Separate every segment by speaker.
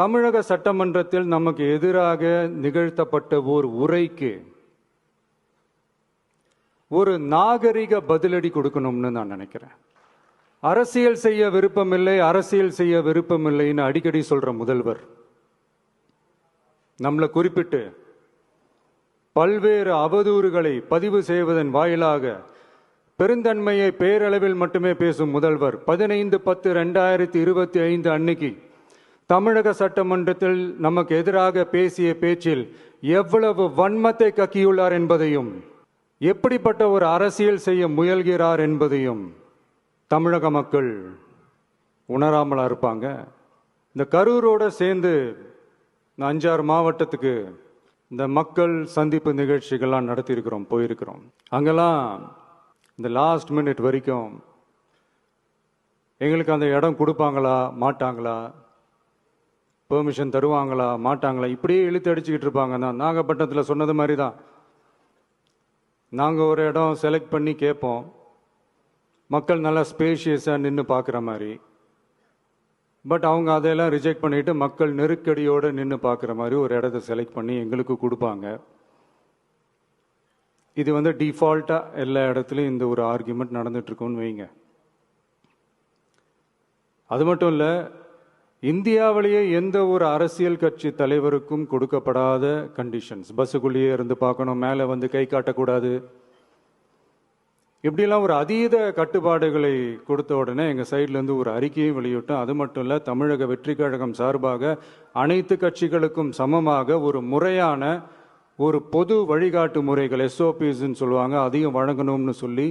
Speaker 1: தமிழக சட்டமன்றத்தில் நமக்கு எதிராக நிகழ்த்தப்பட்ட ஓர் உரைக்கு ஒரு நாகரிக பதிலடி கொடுக்கணும்னு நான் நினைக்கிறேன். அரசியல் செய்ய விருப்பமில்லை அரசியல் செய்ய விருப்பமில்லைன்னு அடிக்கடி சொல்ற முதல்வர். நம்மளை குறிப்பிட்டு பல்வேறு அவதூறுகளை பதிவு செய்வதன் வாயிலாக பெருந்தன்மையை பேரளவில் மட்டுமே பேசும் முதல்வர் பதினைந்து பத்து ரெண்டாயிரத்தி இருபத்தி ஐந்து அன்னைக்கு தமிழக சட்டமன்றத்தில் நமக்கு எதிராக பேசிய பேச்சில் எவ்வளவு வன்மத்தை கக்கியுள்ளார் என்பதையும் எப்படிப்பட்ட ஒரு அரசியல் செய்ய முயல்கிறார் என்பதையும் தமிழக மக்கள் உணராமலா இருப்பாங்க. இந்த கரூரோடு சேர்ந்து இந்த அஞ்சாறு மாவட்டத்துக்கு இந்த மக்கள் சந்திப்பு நிகழ்ச்சிகள்லாம் நடத்தியிருக்கிறோம் போயிருக்கிறோம். அங்கெல்லாம் இந்த லாஸ்ட் மினிட் வரைக்கும் எங்களுக்கு அந்த இடம் கொடுப்பாங்களா மாட்டாங்களா பெர்மிஷன் தருவாங்களா மாட்டாங்களா? இப்படியே இழுத்து அடிச்சுக்கிட்டு இருப்பாங்க. தான் நாகப்பட்டினத்தில் சொன்னது மாதிரி தான் நாங்கள் ஒரு இடம் செலக்ட் பண்ணி கேட்போம். மக்கள் நல்லா ஸ்பேஷியஸாக நின்று பார்க்குற மாதிரி. பட் அவங்க அதையெல்லாம் ரிஜெக்ட் பண்ணிட்டு மக்கள் நெருக்கடியோடு நின்று பார்க்குற மாதிரி ஒரு இடத்த செலக்ட் பண்ணி எங்களுக்கு கொடுப்பாங்க. இது வந்து டிஃபால்ட்டாக எல்லா இடத்துலையும் இந்த ஒரு ஆர்கியூமெண்ட் நடந்துட்டு இருக்கும்னு வைங்க. அது மட்டும் இல்லை இந்தியாவிலேயே எந்த ஒரு அரசியல் கட்சி தலைவருக்கும் கொடுக்கப்படாத கண்டிஷன்ஸ் பஸ்ஸுக்குள்ளேயே இருந்து பார்க்கணும் மேலே வந்து கை காட்டக்கூடாது. இப்படிலாம் ஒரு அதீத கட்டுப்பாடுகளை கொடுத்த உடனே எங்கள் சைட்லேருந்து ஒரு அறிக்கையும் வெளியிட்டோம். அது மட்டும் இல்லை தமிழக வெற்றி கழகம் சார்பாக அனைத்து கட்சிகளுக்கும் சமமாக ஒரு முறையான ஒரு பொது வழிகாட்டு முறைகள் எஸ்ஓபிஸ்ன்னு சொல்லுவாங்க அதையும் வழங்கணும்னு சொல்லி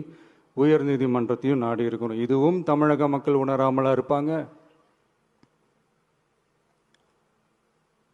Speaker 1: உயர்நீதிமன்றத்தையும் நாடி இருக்கணும் இதுவும் தமிழக மக்கள் உணராமலா இருப்பாங்க.